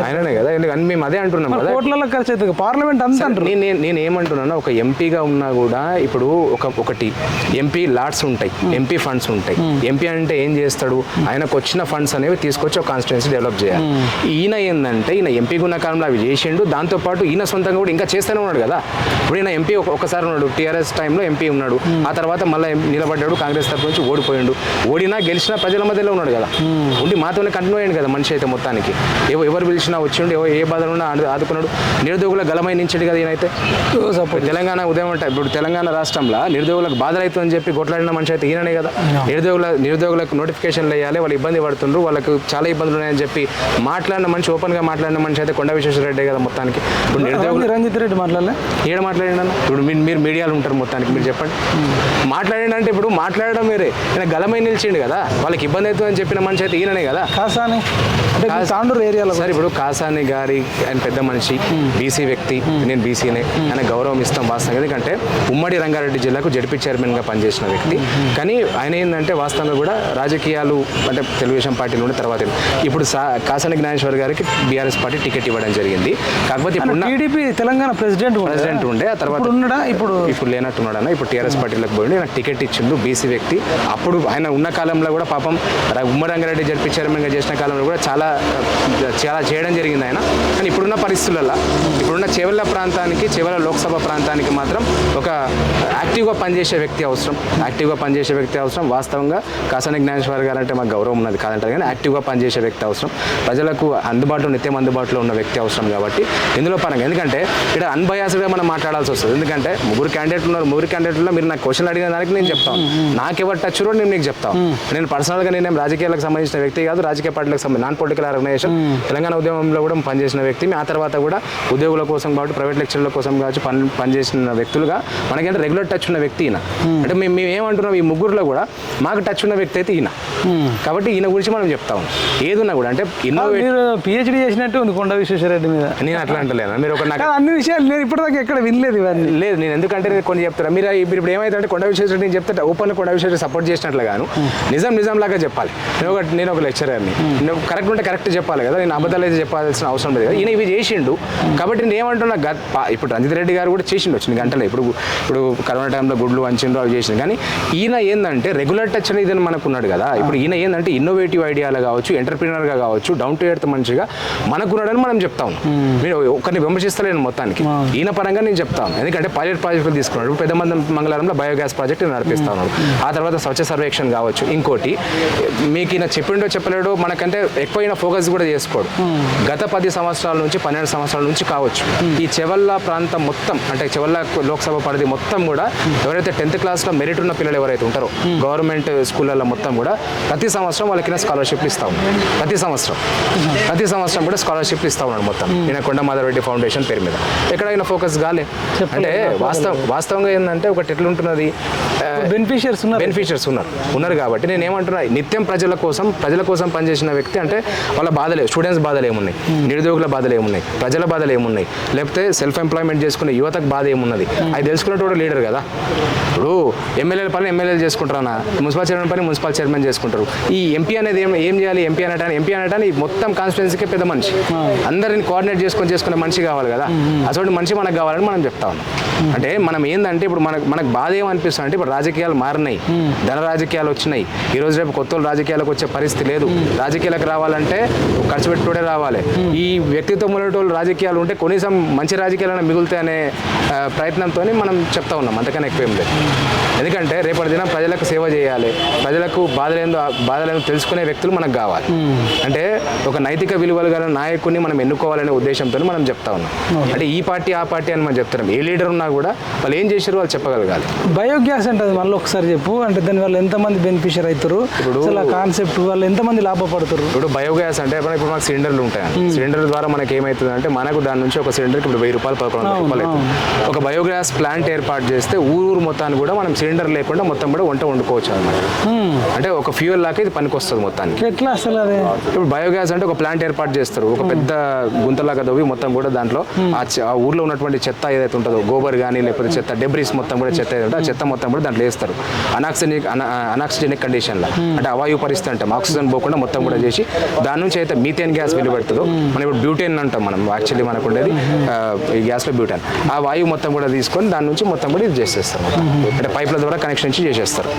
ఆయననే కదా. ఎందుకంటే మేము అదే అంటున్నాం కదా. కోట్లలో ఖర్చు అవుతుంది పార్లమెంట్ అంతా అంటారు నేను నేను- నేను ఏమంటున్నాను ఒక ఎంపీగా ఉన్నా కూడా ఇప్పుడు ఒక ఒకటి ఎంపీ లాట్స్ ఉంటాయి ఎంపీ ఫండ్స్ ఉంటాయి. ఎంపీ అంటే ఏం చేస్తాడు? ఆయనకు వచ్చిన ఫండ్స్ అనేవి తీసుకొచ్చి ఒక కాన్స్టిట్యున్సీ డెవలప్ చేయాలి. ఈయన ఏంటంటే ఈయన ఎంపీగా ఉన్న కాలంలో అవి చేసిండు దాంతోపాటు ఈయన సొంతంగా కూడా ఇంకా చేస్తూనే ఉన్నాడు కదా. ఇప్పుడు ఈయన ఎంపీ ఒక- ఒకసారి ఉన్నాడు టీఆర్ఎస్ టైంలో ఎంపీ ఉన్నాడు. ఆ తర్వాత మళ్ళీ నిలబడ్డాడు కాంగ్రెస్ తరపు నుంచి ఓడిపోయిండు. ఓడినా గెలిచినా ప్రజల మధ్యలో ఉన్నాడు కదా. ఉండి మాతోనే కంటిన్యూ అయ్యింది కదా మనిషి అయితే మొత్తానికి. ఎవ- ఎవరు పిలిచినా వచ్చిండు ఏ- ఏ బాధలు ఉన్నా ఆదు- ఆదుకున్నాడు. నిరుద్యోగుల గలమై నించాడు కదా ఈయనైతే. సపోర్ట్. తెలంగాణ ఉదయం అంటే ఇప్పుడు తెలంగాణ రాష్ట్రంలో నిరుద్యోగులకు బాధలు అవుతుందని చెప్పి కొట్లాడిన మనిషి అయితే ఈయననే కదా. నిరుద్యోగుల నిరుద్యోగులకు నోటిఫికేషన్లు వేయాలి వాళ్ళు ఇబ్బంది పడుతుండ్రు వాళ్ళకు చాలా ఇబ్బందులు ఉన్నాయని చెప్పి మాట్లాడిన మనిషి ఓపెన్గా మాట్లాడిన మనిషి అయితే కొండ విశ్వేశ్వరరెడ్డి కదా మొత్తానికి. ఇప్పుడు నిరుద్యోగులు రంజిత్ రెడ్డి మాట్లాడలే? ఏడ మాట్లాడినా ఇప్పుడు మీరు మీడియాలో ఉంటారు మొత్తానికి మీరు చెప్పండి. మాట్లాడండి ఇప్పుడు మాట్లాడడం మీరే ఈయన గలమై నిలిచిండు కదా వాళ్ళకి ఇబ్బంది అవుతుందని చెప్పిన మనిషి అయితే ఈయననే కదా. కాసాని. అంటే తాండూరు ఏరియాలో సార్ ఇప్పుడు కాసాని గారి ఆయన పెద్ద మనిషి బీసీ వ్యక్తి నేను బీసీనే ఆయన గౌరవం ఇస్తాం వాస్తవం ఎందుకంటే ఉమ్మడి రంగారెడ్డి జిల్లాకు జడ్పీ చైర్మన్గా పనిచేసిన వ్యక్తి. కానీ ఆయన ఏంటంటే వాస్తవంగా కూడా రాజకీయాలు అంటే తెలుగుదేశం పార్టీలో ఉండి తర్వాత ఇప్పుడు కాసాని జ్ఞానేశ్వర్ గారికి బీఆర్ఎస్ పార్టీ టికెట్ ఇవ్వడం జరిగింది. కాకపోతే ఇప్పుడున్న టీడీపీ తెలంగాణ ప్రెసిడెంట్. ప్రెసిడెంట్ ఉండే ఆ తర్వాత ఇప్పుడు ఉన్నాడా ఇప్పుడు ఇప్పుడు లేనట్టున్నాడు అన్న ఇప్పుడు టీఆర్ఎస్ పార్టీలోకి పోయిండు. నాకు టికెట్ ఇచ్చిండు బీసీ వ్యక్తి. అప్పుడు ఆయన ఉన్న కాలంలో కూడా పాపం ఉమ్మడి రంగారెడ్డి జరిపి చైర్మన్గా చేసిన కాలంలో కూడా చాలా చాలా చేయడం జరిగింది ఆయన. కానీ ఇప్పుడున్న పరిస్థితులలో ఇప్పుడున్న చెవెళ్ళ ప్రాంతానికి చెవెళ్ళ లోక్సభ ప్రాంతానికి మాత్రం ఒక యాక్టివ్గా పనిచేసే వ్యక్తి అవసరం. యాక్టివ్గా పనిచేసే వ్యక్తి అవసరం. వాస్తవంగా కాసాని జ్ఞానేశ్వర్ గారు అంటే మాకు గౌరవం ఉన్నది కాదంటారు కానీ యాక్టివ్గా పనిచేసే వ్యక్తి అవసరం. ప్రజలకు అందుబాటులో నిత్యం అందుబాటులో ఉన్న వ్యక్తి అవసరం కాబట్టి ఇందులో పరంగా ఎందుకంటే ఇక్కడ అన్బయాస్డ్గా మనం మాట్లాడాల్సి వస్తుంది. ఎందుకంటే ముగ్గురు క్యాండిడేట్లు ఉన్నారు. ముగ్గురు క్యాండిడేట్లో మీరు నాకు క్వశ్చన్ అడిగిన దానికి నేను చెప్తాను. నాకు ఎవరు టచ్ రో నేను మీకు చెప్తాను. నేను పర్సనల్గా నేనేం రాజకీయాలకు సంబంధించిన వ్యక్తి కాదు. రాజకీయ పార్టీలకు సంబంధించి నాన్ పొలిటికల్ ఆర్గనైజేషన్ తెలంగాణ ఉద్యమంలో కూడా పనిచేసిన వ్యక్తి. ఆ తర్వాత కూడా ఉద్యోగుల కోసం కాబట్టి ప్రైవేట్ లెక్చర్ల కోసం కావచ్చు పని పనిచేసిన వ్యక్తులుగా మనకంటే రెగ్యులర్ టచ్ ఉన్న వ్యక్తి ఈయన. అంటే మేము మేము ఏమంటున్నాం ఈ ముగ్గురులో కూడా మాకు టచ్ ఉన్న వ్యక్తి అయితే ఈయన. కాబట్టి ఈయన గురించి మనం చెప్తా ఉన్నాం. ఏదున్నా కూడా అంటే ఇన్నోవేట్ పిహెచ్డి చేసినట్టు ఉంది కొండ విశ్వేశ్వరరెడ్డి మీద. నేను అట్లా అంటలేను? మీరు ఒక నాకు అన్ని విషయాలు నేను ఇప్పటిదాకా ఎక్కడ వినలేదు ఇవన్నీ. లేదు నేను ఎందుకంటే నేను కొన్ని చెప్తారా మీరు ఇప్పుడు ఇప్పుడు ఏమైతే కొండ విశేషం నేను చెప్తే ఓపెన్ కొండ విశేషం సపోర్ట్ చేసినట్లు గాను నిజం నిజం లాగా చెప్పాలి. నేను ఒక నేను ఒక లెక్చరర్ని కరెక్ట్ ఉంటే కరెక్ట్ చెప్పాలి కదా. నేను అబద్ధాలు అయితే చెప్పాల్సిన అవసరం లేదు కదా. ఈయన ఇవి చేసిండు. కాబట్టి నేను ఏమంటున్నా గత ఇప్పుడు రంజిత్ రెడ్డి గారు కూడా చేసిండు వచ్చింది గంటలే. ఇప్పుడు ఇప్పుడు కరోనా టైంలో గుడ్లు వంచిండ్రు అవి చేసిండు కానీ ఈయన ఏంటంటే రెగ్యులర్ టచ్ అనేది మనకు ఉన్నాడు కదా. ఇప్పుడు ఈయన ఏంటంటే ఇన్నోవేటివ్ ఐడియాలు కావచ్చు ఎంటర్ప్రినర్గా కావచ్చు డౌన్ టు ఎర్త్ మంచిగా మనకున్నాడని మనం చెప్తా మీరు ఒకరిని విమర్శిస్తలేను మొత్తానికి. ఈయన పరంగా నేను చెప్తాను ఎందుకంటే పైలట్ ప్రాజెక్టులు తీసుకున్నాడు. పెద్ద మంది మంగళవారంలో బయోగ్యాస్ ప్రాజెక్ట్ నడిపిస్తా ఉన్నాడు ఆ తర్వాత స్వచ్ఛ సర్వేక్షణ కావచ్చు. ఇంకోటి మీకు ఈయన చెప్పిండో చెప్పలేడో మనకంటే ఎక్కువ ఈయన ఫోకస్ కూడా చేసుకోడు. గత పది సంవత్సరాల నుంచి పన్నెండు సంవత్సరాల నుంచి కావచ్చు. ఈ చెవల్ల ప్రాంతం మొత్తం అంటే చెవల్ల లోక్సభ పరిధి మొత్తం కూడా ఎవరైతే టెన్త్ క్లాస్లో మెరిట్ ఉన్న పిల్లలు ఎవరైతే ఉంటారో గవర్నమెంట్ స్కూళ్ళల్లో మొత్తం కూడా ప్రతి సంవత్సరం వాళ్ళకి స్కాలర్షిప్లు ఇస్తా ప్రతి సంవత్సరం. ప్రతి సంవత్సరం కూడా స్కాలర్షిప్లు ఇస్తా ఉన్నాడు మొత్తం. ఈయన కొండ మాధవరెడ్డి ఫౌండేషన్ పేరు మీద. ఎక్కడైనా ఫోకస్ కాలే. అంటే వాస్తవం వాస్తవంగా ఏంటంటే ఒకటి ఎట్లుంటున్నది బెనిఫిషియర్స్ ఉన్నారు. బెనిఫిషియర్స్ ఉన్నారు. ఉన్నారు కాబట్టి నేను ఏమంటున్నా నిత్యం ప్రజల కోసం ప్రజల కోసం పనిచేసిన వ్యక్తి అంటే వాళ్ళ బాధలే స్టూడెంట్స్ బాధలు. ఏమున్నాయి నిరుద్యోగుల బాధలు ఏమున్నాయి ప్రజల బాధలు ఏమున్నాయి లేకపోతే సెల్ఫ్ ఎంప్లాయ్మెంట్ చేసుకునే యువతకు బాధ ఏమున్నది అది తెలుసుకున్నట్టు లీడర్ కదా? ఇప్పుడు ఎమ్మెల్యేల పని ఎమ్మెల్యేలు చేసుకుంటారన్నా మున్సిపల్ చైర్మన్ పని మున్సిపల్ చైర్మన్ చేసుకుంటారు. ఈ ఎంపీ అనేది ఏం ఏం చేయాలి? ఎంపీ అనటానికి ఎంపీ అనటానికి మొత్తం కాన్స్టిట్యున్సీకే పెద్ద మనిషి. అందరిని కోఆర్డినేట్ చేసుకొని చేసుకునే మనిషి కావాలి కదా? అటువంటి మనిషి మనకు కావాలని మనం చెప్తా ఉన్నాం. అంటే మనం ఏందంటే ఇప్పుడు మనకు మనకు బాధ ఏమనిపిస్తుంది అంటే ఇప్పుడు రాజకీయాలు మారినాయి. ధన రాజకీయాలు వచ్చినాయి. ఈ రోజు రేపు కొత్త రాజకీయాలకు వచ్చే పరిస్థితి లేదు. రాజకీయాలకు రావాలంటే ఖర్చు పెట్టుకోవడే రావాలి. ఈ వ్యక్తిత్వం ఉన్నటువంటి రాజకీయాలు ఉంటే కనీసం మంచి రాజకీయాలైనా మిగులుతాయి అనే ఆ, ప్రయత్నంతో మనం చెప్తా ఉన్నాం. అంతకన్నా ఎక్కువ ఏం లేదు. ఎందుకంటే రేపటి దినం ప్రజలకు సేవ చేయాలి. ప్రజలకు బాధలేందో బాధలేందో తెలుసుకునే వ్యక్తులు మనకు కావాలి. అంటే ఒక నైతిక విలువలు గల నాయకుడిని మనం ఎన్నుకోవాలనే ఉద్దేశంతో మనం చెప్తా ఉన్నాం. అంటే ఈ పార్టీ ఆ పార్టీ అని మనం చెప్తున్నాం. ఏ లీడర్ ఉన్నా కూడా వాళ్ళు ఏం చేశారో వాళ్ళు చెప్పగలగాలి. బయోగ్యాస్ అంటే మళ్ళీ ఒకసారి చెప్పు. అంటే దానివల్ల ఎంతమంది బెనిఫిషియర్ అవుతారు? ఆ కాన్సెప్ట్ వాళ్ళు ఎంతమంది లాభపడతారు? ఇప్పుడు బయోగ్యాస్ అంటే ఇప్పుడు ఇప్పుడు మాకు సిలిండర్లు ఉంటాయి సిలిండర్ ద్వారా మనకి ఏమవుతుంది అంటే మనకు దాని నుంచి ఒక సిలిండర్కి ఇప్పుడు వెయ్యి రూపాయలు పదకొండు వందల రూపాయలు అవుతుంది. ఒక బయోగ్యాస్ ప్లాంట్ ఏర్పాటు చేస్తే ఊరు ఊరు మొత్తాన్ని కూడా మనం సిలిండర్ లేకుండా మొత్తం కూడా వంట వండుకోవచ్చు అనమాట అంటే ఒక ఫ్యూయల్ లాగా ఇది పనికి వస్తుంది మొత్తానికి. ఎట్లా అసలు అదే? ఇప్పుడు బయోగ్యాస్ అంటే ఒక ప్లాంట్ ఏర్పాటు చేస్తారు. ఒక పెద్ద గుంతలాగా తవ్వి మొత్తం కూడా దాంట్లో ఆ ఊర్లో ఉన్నటువంటి చెత్త ఏదైతే ఉంటుందో గోబర్ కానీ లేకపోతే చెత్త డెబ్రిస్ మొత్తం కూడా చెత్త ఏదైతే ఆ చెత్త మొత్తం కూడా దాంట్లో వేస్తారు. అనాక్సిజనిక్ అనాక్సిజనిక్ కండిషన్లో. అంటే అవాయు పరిస్థితి అంటాం. ఆక్సిజన్ పోకుండా మొత్తం కూడా చేసి దాని నుంచి అయితే మీథేన్ గ్యాస్ వెలువడుతుందో మనం ఇప్పుడు బ్యూటేన్ అంటాం మనం. యాక్చువల్లీ మనకు ఉండేది ఈ గ్యాస్లో బ్యూటాన్ ఆ వాయువు మొత్తం కూడా తీసుకొని దాని నుంచి మొత్తం కూడా ఇది చేసేస్తారు. అంటే పైప్ల ద్వారా కనెక్షన్ ఇచ్చి చేసేస్తారు.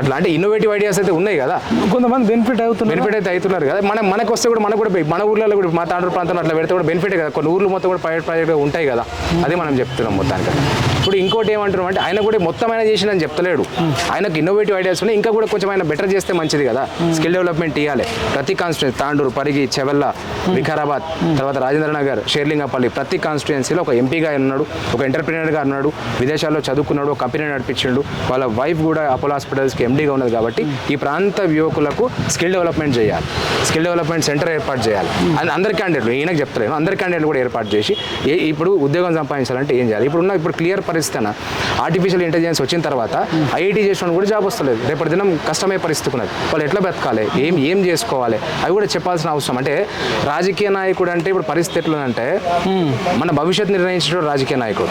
అట్లా అంటే ఇన్నోవేటివ్ ఐడియాస్ అయితే ఉన్నాయి కదా. కొంతమంది బెనిఫిట్ అవుతున్నారు. బెనిఫిట్ అయితే అవుతున్నారు కదా. మన మనకు వస్తే కూడా మనకు కూడా మన ఊర్లలో కూడా మా తాండ్రు ప్రాంతంలో అట్లా పెడితే కూడా బెనిఫిట్ కదా. కొన్ని ఊర్లు మొత్తం కూడా ప్రైవేట్ ప్రాజెక్ట్ ఉంటాయి కదా. అదే మనం చెప్తున్నాం మొత్తానికి. ఇప్పుడు ఇంకోటి ఏమంటున్నాం అంటే ఆయన కూడా మొత్తం ఆయన చేసిందని చెప్తలేడు. ఆయనకు ఇన్నోవేటివ్ ఐడియాస్ ఉన్నాయి. ఇంకా కూడా కొంచెం ఆయన బెటర్ చేస్తే మంచిది కదా. స్కిల్ డెవలప్మెంట్ ఇవ్వాలి ప్రతి కాన్స్టిట్యూన్స్ తాండూరు పరిగి చెవెల్ల వికారాబాద్ తర్వాత రాజేంద్ర నగర్ షేర్లింగపల్లి. ప్రతి కాన్స్టిట్యుయెన్సీలో ఒక ఎంపీగా ఉన్నాడు ఒక ఎంటర్ప్రీనర్గా ఉన్నాడు విదేశాల్లో చదువుకున్నాడు ఒక కంపెనీ నడిపించిండు. వాళ్ళ వైఫ్ కూడా అపోలో హాస్పిటల్స్కి ఎండీగా ఉన్నది కాబట్టి ఈ ప్రాంత యువకులకు స్కిల్ డెవలప్మెంట్ చేయాలి. స్కిల్ డెవలప్మెంట్ సెంటర్ ఏర్పాటు చేయాలి. అని అందరి క్యాండిడేట్లు ఈయనకు చెప్తలేను అందరి క్యాండిడేట్లు కూడా ఏర్పాటు చేసి ఏ ఇప్పుడు ఉద్యోగం సంపాదించాలంటే ఏం చేయాలి? ఇప్పుడు ఉన్న ఇప్పుడు క్లియర్ పరిస్థితి ఆర్టిఫిషియల్ ఇంటెలిజెన్స్ వచ్చిన తర్వాత ఐఐటీ చేసిన కూడా జాబ్ వస్తలేదు. రేపటి దినం కష్టమే పరిస్థితి ఉన్నది. వాళ్ళు ఎట్లా బతకాలి? ఏం ఏం చేసుకోవాలి? అవి కూడా చెప్పాల్సిన అవసరం. అంటే రాజకీయ నాయకుడు అంటే ఇప్పుడు పరిస్థితి ఎట్లుందంటే మన భవిష్యత్తు నిర్ణయించడం రాజకీయ నాయకుడు.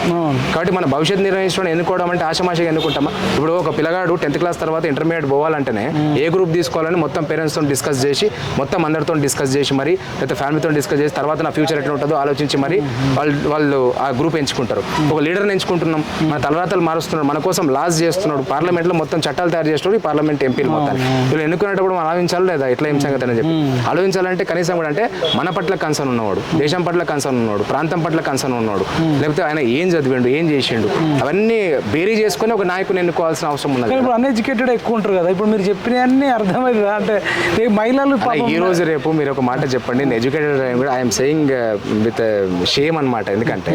కాబట్టి మన భవిష్యత్తు నిర్ణయించడం ఎన్నుకోవడం అంటే ఆశమాషగా ఎన్నుకుంటామా? ఇప్పుడు ఒక పిల్లగాడు టెన్త్ క్లాస్ తర్వాత ఇంటర్మీడియట్ పోవాలంటేనే ఏ గ్రూప్ తీసుకోవాలని మొత్తం పేరెంట్స్తో డిస్కస్ చేసి మొత్తం అందరితో డిస్కస్ చేసి మరి లేకపోతే ఫ్యామిలీతో డిస్కస్ చేసి తర్వాత నా ఫ్యూచర్ ఎట్లా ఉంటుందో ఆలోచించి మరి వాళ్ళు వాళ్ళు ఆ గ్రూప్ ఎంచుకుంటారు. ఒక లీడర్ని ఎంచుకుంటున్నాం. మన తలరాతలు మారుస్తున్నాడు మన కోసం లాస్ చేస్తున్నాడు. పార్లమెంట్లో మొత్తం చట్టాలు తయారు చేస్తున్నాడు ఈ పార్లమెంట్ ఎంపీలు మొత్తాన్ని వీళ్ళు ఎన్నుకునేటప్పుడు మనం ఆలోచించాలి లేదా? ఎట్లా ఏం సంగతి అని చెప్పి. ఆలోచించాలంటే కనీసం కూడా అంటే మన పట్ల కన్సర్న్ ఉన్నవాడు దేశం పట్ల కన్సర్న్ ఉన్నవాడు ప్రాంతం పట్ల కన్సర్న్ ఉన్నాడు లేకపోతే ఆయన ఏం చదివిండు ఏం చేసిండు అవన్నీ బేరీ చేసుకొని ఒక నాయకుని ఎన్నుకోవాల్సిన అవసరం ఉన్నది ఇప్పుడు అన్ఎడ్యుకేటెడ్ ఎక్కువ ఉంటారు కదా. ఇప్పుడు మీరు చెప్పినవన్నీ అర్థమైంది అంటే ఈ మహిళలు ఈ రోజు రేపు మీరు ఒక మాట చెప్పండి. నేను ఎడ్యుకేటెడ్ కూడా ఐఎమ్ సెయింగ్ విత్ షేమ్ అనమాట ఎందుకంటే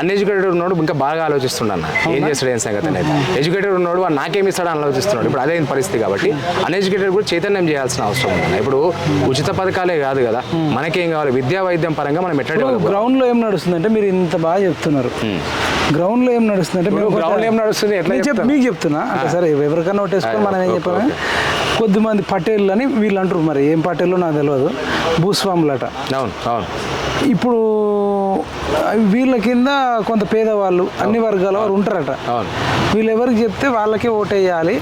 అన్ఎడ్యుకేటెడ్ ఉన్నాడు ఇంకా బాగా ఆలోచిస్తున్నాను ఏం చేస్తాడు ఏం సంగతి అనేది. ఎడ్యుకేటెడ్ ఉన్నాడు వాడు నాకేమి ఇస్తాడు ఆలోచిస్తున్నాడు. ఇప్పుడు అదే పరిస్థితి కాబట్టి అన్ఎడ్యుకేటెడ్ కూడా చైతన్యం చేయాల్సిన అవసరం ఉంది ఇప్పుడు ఉచిత పథకాలే కాదు కదా. మనకేం కావాలి? విద్యా వైద్యం పరంగా మనం ఎట్లా గ్రౌండ్లో ఏం నడుస్తుందంటే మీరు ఇంత బాగా చెప్తున్నారు. గ్రౌండ్లో ఏం నడుస్తుందంటే ground లో ఏం నడుస్తుంది? ఎట్లా? మీకు చెప్తున్నా. సరే ఎవరికన్నా ఒకటేసుకొని మనం ఏం ఓకే, చెప్పాలి? కొద్దిమంది పటేళ్ళు అని వీళ్ళు అంటారు మరి. ఏం పటేల్లో నాకు తెలియదు భూస్వాములట. అవును అవును. ఇప్పుడు వీళ్ళ కింద కొంత పేదవాళ్ళు అన్ని వర్గాల వారు ఉంటారట. అవును. వీళ్ళు ఎవరికి చెప్తే వాళ్ళకే ఓటేయాలి.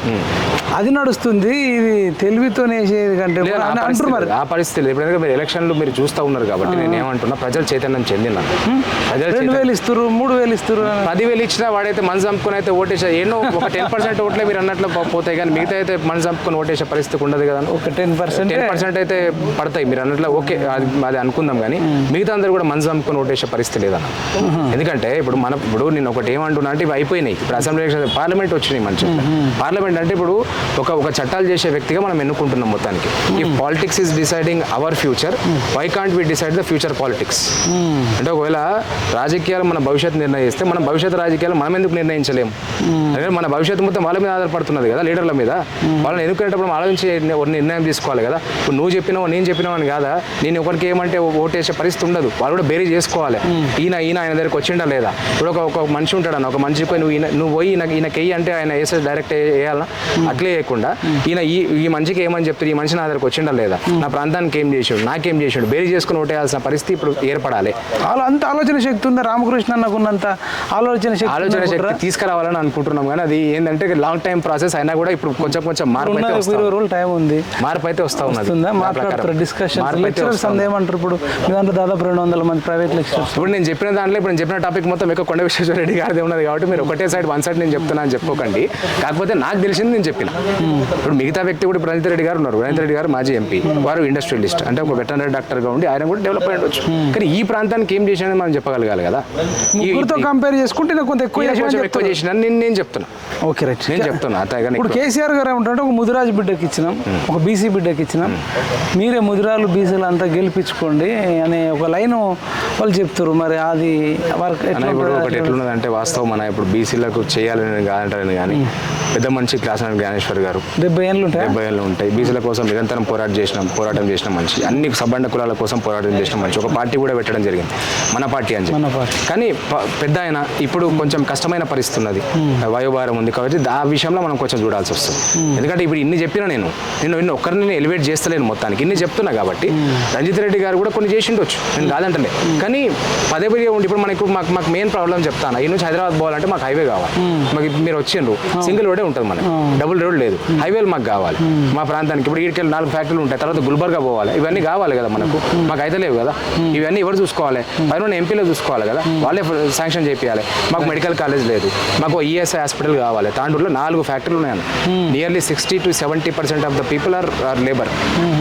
అది నడుస్తుంది ఇది తెలివితో వేసేది కంటే లేదు, కూడా ఆ అని అంటారు పరిస్థితి మరి. ఆ పరిస్థితి ఎందుకంటే మీరు ఎలక్షన్లు మీరు చూస్తూ ఉన్నారు కాబట్టి నేను ఏమంటున్నా ప్రజలు చైతన్యం చెందిన ప్రజలు రెండు వేలు ఇస్తారు మూడు వేలు ఇస్తారు. పదివేలు ఇచ్చినా వాడైతే మనసు చంపుకొని అయితే ఓటేసా ఎన్నో ఒక టెన్ పర్సెంట్ ఓట్లే మీరు అన్నట్లు పోతాయి కానీ మిగతా అయితే మనసు చంపుకొని ఓటేసే పరిస్థితి ఉండదు కదా. ఒక టెన్ పర్సెంట్ టెన్ పర్సెంట్ అయితే పడతాయి. మీరు అన్నట్లు ఓకే అది అది అనుకుందాం కానీ మిగతా అందరూ కూడా మనసు చంపుకొని ఓటేసే పరిస్థితి లేదన్న. ఎందుకంటే ఇప్పుడు మన ఇప్పుడు నేను ఒకటి ఏమంటున్నా అంటే ఇవి అయిపోయినాయి. ఇప్పుడు అసెంబ్లీ ఎలక్షన్ పార్లమెంట్ వచ్చినాయి మంచి పార్లమెంట్ అంటే ఇప్పుడు ఒక ఒక చట్టాలు చేసే వ్యక్తిగా మనం ఎన్నుకుంటున్నాం మొత్తానికి. ఈ politics is deciding our future why can't we decide the future politics అంటే ఒకవేళ రాజకీయాలు మన భవిష్యత్తు నిర్ణయిస్తే మన భవిష్యత్తు రాజకీయాలు మనం ఎందుకు నిర్ణయించలేము అంటే మన భవిష్యత్తు మొత్తం వాళ్ళ మీద ఆధారపడుతున్నది కదా లీడర్ల మీద. వాళ్ళని ఎన్నుకునేటప్పుడు మనం ఆలోచించి ఒక నిర్ణయం తీసుకోవాలి కదా. ఇప్పుడు నువ్వు చెప్పినావు నేను చెప్పినావు అని కాదా? నేను ఒకరికి ఏమంటే ఓటేసే పరిస్థితి ఉండదు. వాళ్ళు కూడా బేరీ చేసుకోవాలి. ఈయన ఈయన ఆయన దగ్గరికి వచ్చిండా లేదా? ఇప్పుడు ఒక ఒక మనిషి ఉంటాడు అన్న ఒక మనిషి పోయి నువ్వు నువ్వు పోయి ఈయన ఈయనకి అంటే ఆయన వేసే డైరెక్ట్ వేయాలన్నా అట్లే వేయకుండా ఈయన ఈ ఈ మనిషికి ఏమని చెప్తారు ఈ మనిషి నా దగ్గరికి వచ్చిండా లేదా? నా ప్రాంతానికి ఏం చేసాడు? నాకేం చేసాడు? బేరీ చేసుకుని ఓటేయాల్సిన పరిస్థితి ఇప్పుడు ఏర్పడాలి. వాళ్ళ అంత ఆలోచన శక్తి ఉందా? రామకృష్ణ అన్నకున్నంత ఆలోచన శక్తి ఆలోచన శక్తి? తీసుకురావాలని అనుకుంటున్నాం కానీ అది ఏంటంటే లాంగ్ టైం ప్రాసెస్ అయినా కూడా ఇప్పుడు కొంచెం కొంచెం మార్పు అయితే రోజులు టైం ఉంది. మార్పు అయితే వస్తా ఉన్నది. మాట్లాడుతారు. Discussion lecturers. ఏమంటారు ఇప్పుడు? దాంట్లో దాదాపు రెండు వందల మంది ప్రైవేట్ లెక్చరర్స్ ఇప్పుడు నేను చెప్పిన దాంట్లో ఇప్పుడు నేను చెప్పిన టాపిక్ మొత్తం ఎక్కువ కొండ విశ్వేశ్వర రెడ్డి గారిది ఉన్నది కాబట్టి మీరు ఒకటే సైడ్ వన్ సైడ్ నేను చెప్తున్నా అని చెప్పుకోకండి. కాకపోతే నాకు తెలిసింది నేను చెప్పిన. ఇప్పుడు మిగతా వ్యక్తి కూడా ఇప్పుడు రెడ్డి గారు ఉన్నారు. రంజిత్ రెడ్డి గారు మాజీ ఎంపీ. వారు ఇండస్ట్రియలిస్ట్ అంటే ఒక వెటనరీ డాక్టర్గా ఉండి ఆయన కూడా డెవలప్ అయి ఉండొచ్చు కానీ ఈ ప్రాంతానికి ఏం చేసినా మనం చెప్పగలగాలి కదా. ముగ్గురుతో కంపేర్ చేసుకుంటే కొంత ఎక్కువ ఎక్కువ చేసిన నేను నేను చెప్తున్నా. Okay right. నేను చెప్తున్నా. అంతేగాని ఇప్పుడు కేసీఆర్ గారు ఏమంటారంటే ఒక ముదిరాజు బిడ్డకి ఇచ్చినాం. ఒక బీసీ బిడ్డకి ఇచ్చినాం. మీరే ముదిరాలు బీసీలు అంతా గెలిపించుకోండి అనే ఒక లైన్ వాళ్ళు చెప్తారు మరి అది వర్క్ ఒకటి ఎట్లున్నదంటే వాస్తవం మన ఇప్పుడు బీసీలకు చేయాలని కాదంటారని కానీ పెద్ద మనిషి క్లాస్ జ్ఞానేశ్వర్ గారు. డెబ్బై ఏళ్ళు ఉంటాయి? డెబ్బై ఏళ్ళు ఉంటాయి. బీసీల కోసం నిరంతరం పోరాటం చేసినాం పోరాటం చేసిన మనిషి అన్ని సబ్బండ కులాల కోసం పోరాటం చేసిన మనిషి ఒక పార్టీ కూడా పెట్టడం జరిగింది. మన పార్టీ అని చెప్పి. మన పార్టీ. కానీ పెద్ద ఆయన ఇప్పుడు కొంచెం కష్టమైన పరిస్థితి ఉన్నది. వయోభారం ఉంది కాబట్టి ఆ విషయంలో మనం కొంచెం చూడాల్సి వస్తుంది. ఎందుకంటే ఇప్పుడు ఇన్ని చెప్పినా నేను. నేను ఇన్ని ఒక్కరిని ఎలివేట్ చేస్తలేను మొత్తానికి. ఇన్ని చెప్తున్నా కాబట్టి రంజిత్ రెడ్డి గారు కూడా కొన్ని చేసి ఉండొచ్చు నేను కాదంటలే. కానీ పదే పదే ఉండి ఇప్పుడు మనకు మాకు మాకు మెయిన్ ప్రాబ్లం చెప్తాను? ఈ నుంచి హైదరాబాద్ పోవాలంటే మాకు హైవే కావాలి. మాకు మీరు వచ్చిండ్రు. సింగిల్ రోడే ఉంటుంది మనకి. డబుల్ రోడ్ లేదు. హైవేలు మాకు కావాలి. మా ప్రాంతానికి ఇప్పుడు ఇక్కడికి నాలుగు ఫ్యాక్టరీలు ఉంటాయి. తర్వాత గుల్బర్గా పోవాలి. ఇవన్నీ కావాలి కదా మనకు. మాకు అయితే లేవు కదా. ఇవన్నీ ఎవరు చూసుకోవాలి? పైన ఎంపీలో చూసుకోవాలి కదా. వాళ్ళే శాంక్షన్ చేయాలి మాకు మెడికల్ కాలేజ్ లేదు. మాకు ఈఎస్ఐ హాస్పిటల్ కావాలి. తాండూరులో నాలుగు ఫ్యాక్టరీలు ఉన్నాయన్న. Nearly sixty to seventy percent of the people are are labour.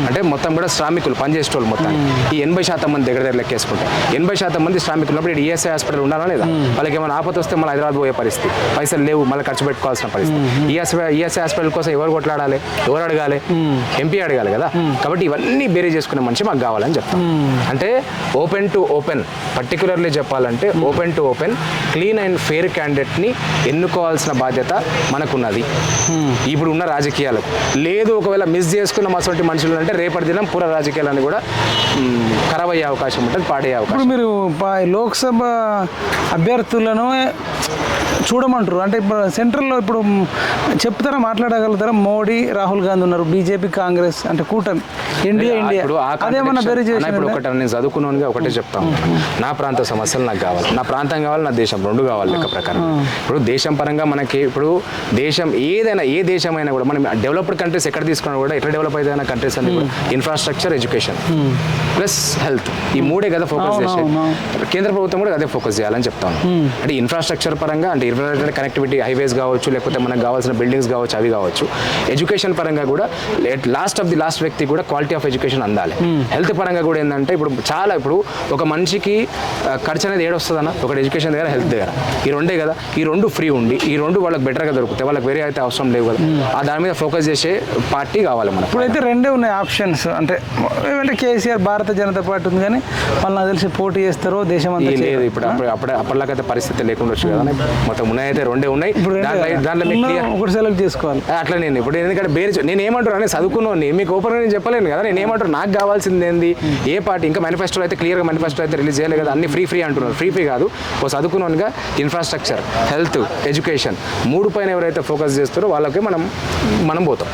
అంటే మొత్తం కూడా శ్రామికులు పనిచేసేటోళ్ళు మొత్తం ఈ ఎనభై శాతం మంది దగ్గర దగ్గర లెక్కేసుకుంటే. ఎనభై శాతం మంది శ్రామికులు ఉన్నప్పుడు ఈఎస్ఐ హాస్పిటల్ ఉండాలా లేదా? వాళ్ళకి ఏమైనా ఆపద వస్తే మళ్ళీ హైదరాబాద్ పోయే పరిస్థితి. పైసలు లేవు మళ్ళీ ఖర్చు పెట్టుకోవాల్సిన పరిస్థితి. ఈఎస్ఐ ఈఎస్ఐ హాస్పిటల్ కోసం ఎవరు కొట్లాడాలి ఎవరు అడగాలి? ఎంపీ అడగాలి కదా? కాబట్టి ఇవన్నీ బేరీ చేసుకునే మనిషి మాకు కావాలని చెప్తాం. అంటే ఓపెన్ టు ఓపెన్ పర్టికులర్లీ చెప్పాలంటే open to open clean and fair క్యాండిడేట్ని ఎన్నుకోవాల్సిన బాధ్యత మనకున్నది. ఇప్పుడు ఉన్న రాజకీయాలకు. లేదు ఒకవేళ మిస్ చేసుకున్న అటువంటి మనుషులు అంటే రేపటి దినం పుర రాజకీయాలని కూడా ఖరాబ్ అయ్యే అవకాశం ఉంటుంది పాడే అవకాశం మీరు లోక్సభ అభ్యర్థులను చూడమంటారు. అంటే ఇప్పుడు సెంట్రల్లో ఇప్పుడు చెప్తారా మాట్లాడగలుగుతారా? మోడీ రాహుల్ గాంధీ ఉన్నారు. బీజేపీ కాంగ్రెస్ అంటే కూటమి. INDIA India. ఇప్పుడు అదేమన్నా బేరీ ఒకటి నేను చదువుకున్నానుగా ఒకటే చెప్తాను. నా ప్రాంత సమస్యలు నాకు కావాలి. నా ప్రాంతం కావాలి నా దేశం రెండు కావాలి లెక్క ప్రకారం. ఇప్పుడు దేశం పరంగా మనకి ఇప్పుడు దేశం ఏదైనా ఏ దేశమైనా కూడా మనం డెవలప్డ్ కంట్రీస్ ఎక్కడ తీసుకున్నా కూడా ఎట్లా డెవలప్ అయితే కంట్రీస్ అన్ని కూడా ఇన్ఫ్రాస్ట్రక్చర్ ఎడ్యుకేషన్ ప్లస్ హెల్త్. ఈ మూడే కదా ఫోకస్ చేసే. కేంద్ర ప్రభుత్వం కూడా అదే ఫోకస్ చేయాలని చెప్తాను. అంటే ఇన్ఫ్రాస్ట్రక్చర్ పరంగా అంటే ఇన్ఫ్రాస్ట్రక్చర్ కనెక్టివిటీ హైవేస్ కావచ్చు లేకపోతే మనకు కావాల్సిన బిల్డింగ్స్ కావచ్చు అవి కావచ్చు ఎడ్యుకేషన్ పరంగా కూడా లాస్ట్ ఆఫ్ ది లాస్ట్ వ్యక్తి కూడా క్వాలిటీ ఆఫ్ ఎడ్యుకేషన్ అందాలి. హెల్త్ పరంగా కూడా ఏంటంటే ఇప్పుడు చాలా ఇప్పుడు ఒక మనిషికి ఖర్చు అనేది ఏడొస్తుందన్న? ఒకటి ఎడ్యుకేషన్ దగ్గర హెల్త్ దగ్గర. ఈ రెండే కదా? ఈ రెండు ఫ్రీ ఉండి ఈ రెండు వాళ్ళకి బెటర్గా దొరుకుతాయి. వాళ్ళకి వేరే అయితే అవసరం లేవు కదా. ఆ దాని మీద ఫోకస్ చేసే పార్టీ కావాలి మనకు. ఇప్పుడైతే రెండే ఉన్నాయి ఆప్షన్స్ అంటే ఏమంటే కేసీఆర్ భారత జనతా పార్టీ ఉంది కానీ వాళ్ళు నాకు తెలిసి పోటీ చేస్తారో దేశం లేదు. ఇప్పుడు అప్పుడు అప్పటిలాగైతే పరిస్థితి లేకుండా వచ్చు కదా. మొత్తం ఉన్నాయైతే రెండే ఉన్నాయి. ఇప్పుడు రెండే దాంట్లో మీకు ఒకటి సెలెక్ట్ చేసుకోవాలి. అట్లా నేను ఇప్పుడు ఎందుకంటే బేరే నేను ఏమంటారు అని చదువుకున్నాను మీకు ఓపెన్ నేను చెప్పలేను కదా నేను ఏమంటారు నాకు కావాల్సింది ఏంది? ఏ పార్టీ ఇంకా మేనిఫెస్టో అయితే క్లియర్గా మేనిఫెస్టో అయితే రిలీజ్ చేయలేదు కదా అన్ని ఫ్రీ ఫ్రీ అంటున్నారు. ఫ్రీ ఫ్రీ కాదు ఓ చదువుకున్నానుగా ఇన్ఫ్రాస్ట్రక్చర్ హెల్త్ ఎడ్యుకేషన్ మూడు పైన ఎవరైతే ఫోకస్ చేస్తారో వాళ్ళకి మనం మనం పోతాం.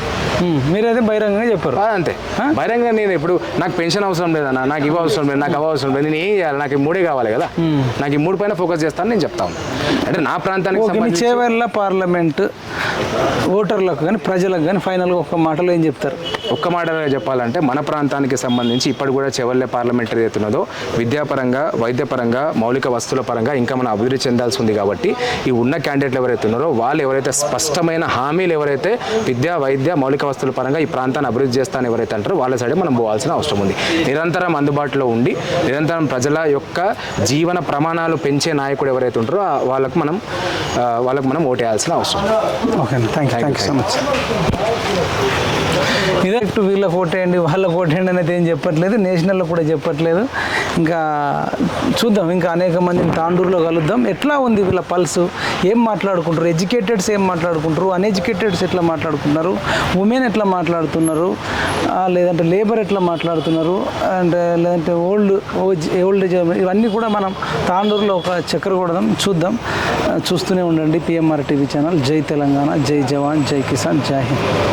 మీరైతే బహిరంగంగా చెప్పారు. అంతే. బహిరంగ నేను ఇప్పుడు నాకు పెన్షన్ అవసరం లేదన్నా నాకు ఇవ్వ అవసరం లేదు నాకు అవ అవసరం లేదు నేను ఏం చేయాలి నాకు మూడే కావాలి కదా. నాకు ఈ మూడు పైన ఫోకస్ చేస్తాను నేను చెప్తాను అంటే నా ప్రాంతానికి ఓకే మీ ఓటర్లకు కానీ ప్రజలకు కానీ ఫైనల్గా ఒక్క మాటలో ఏం చెప్తారు? ఒక్క మాటలో చెప్పాలంటే మన ప్రాంతానికి సంబంధించి ఇప్పటి కూడా చెవల్లే పార్లమెంటరీ అవుతున్నదో విద్యాపరంగా వైద్యపరంగా మౌలిక వస్తువుల పరంగా ఇంకా మనం అభివృద్ధి చెందాల్సి ఉంది కాబట్టి ఈ ఉన్న క్యాండిడేట్లు ఎవరైతే ఉన్నారో వాళ్ళు ఎవరైతే స్పష్టమైన హామీలు ఎవరైతే విద్య వైద్య మౌలిక వస్తువుల పరంగా ఈ ప్రాంతాన్ని అభివృద్ధి చేస్తానని ఎవరైతే అంటారో వాళ్ళ సైడే మనం పోవాల్సిన అవసరం ఉంది. నిరంతరం అందుబాటులో ఉండి నిరంతరం ప్రజల యొక్క జీవన ప్రమాణాలు పెంచే నాయకుడు ఎవరైతే ఉంటారో వాళ్ళకు మనం వాళ్ళకు మనం ఓటేయాల్సిన అవసరం. Okay thank you thank you আচ্ছা మచ్ డైరెక్ట్ వీళ్ళకి ఓటేయండి వాళ్ళకి ఓటేయండి అనేది ఏం చెప్పట్లేదు నేషనల్లో కూడా చెప్పట్లేదు. ఇంకా చూద్దాం ఇంకా అనేక మందిని తాండూరులో కలుద్దాం. ఎట్లా ఉంది వీళ్ళ పల్స్? ఏం మాట్లాడుకుంటారు? ఎడ్యుకేటెడ్స్ ఏం మాట్లాడుకుంటారు? అన్ఎడ్యుకేటెడ్స్ ఎట్లా మాట్లాడుకుంటున్నారు? ఉమెన్ ఎట్లా మాట్లాడుతున్నారు? లేదంటే లేబర్ ఎట్లా మాట్లాడుతున్నారు? అండ్ లేదంటే ఓల్డ్ ఓల్డ్ ఏజ్ ఇవన్నీ కూడా మనం తాండూరులో ఒక చక్కెర కొడదాం చూద్దాం. చూస్తూనే ఉండండి పిఎంఆర్ టీవీ ఛానల్ జై తెలంగాణ జై జవాన్ జై కిసాన్ జై హింద్.